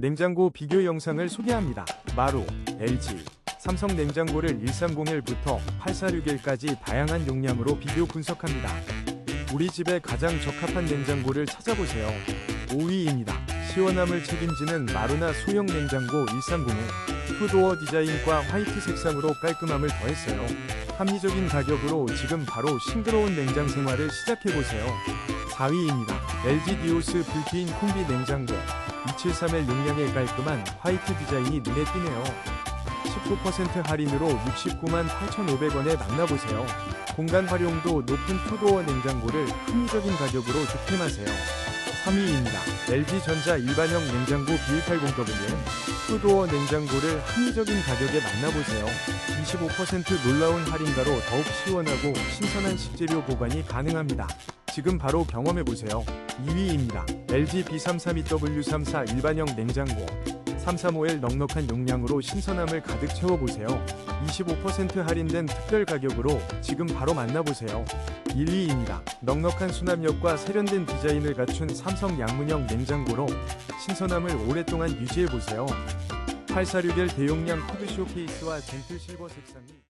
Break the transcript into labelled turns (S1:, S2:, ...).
S1: 냉장고 비교 영상을 소개합니다. 마루, LG, 삼성 냉장고를 1301부터 8461까지 다양한 용량으로 비교 분석합니다. 우리 집에 가장 적합한 냉장고를 찾아보세요. 5위입니다. 시원함을 책임지는 마루나 소형 냉장고 1301. 투도어 디자인과 화이트 색상으로 깔끔함을 더했어요. 합리적인 가격으로 지금 바로 싱그러운 냉장 생활을 시작해보세요. 4위입니다. LG 디오스 빌트인 콤비 냉장고 273의 용량의 깔끔한 화이트 디자인이 눈에 띄네요. 19% 할인으로 69만 8,500원에 만나보세요. 공간 활용도 높은 투도어 냉장고를 합리적인 가격으로 득템하세요. 3위입니다. LG전자 일반형 냉장고 B180W는 투도어 냉장고를 합리적인 가격에 만나보세요. 25% 놀라운 할인가로 더욱 시원하고 신선한 식재료 보관이 가능합니다. 지금 바로 경험해보세요. 2위입니다. LG B332W34 일반형 냉장고 335L 넉넉한 용량으로 신선함을 가득 채워보세요. 25% 할인된 특별 가격으로 지금 바로 만나보세요. 1위입니다. 넉넉한 수납력과 세련된 디자인을 갖춘 삼성 양문형 냉장고로 신선함을 오랫동안 유지해보세요. 846L 대용량 코드 쇼케이스와 젠틀 실버 색상이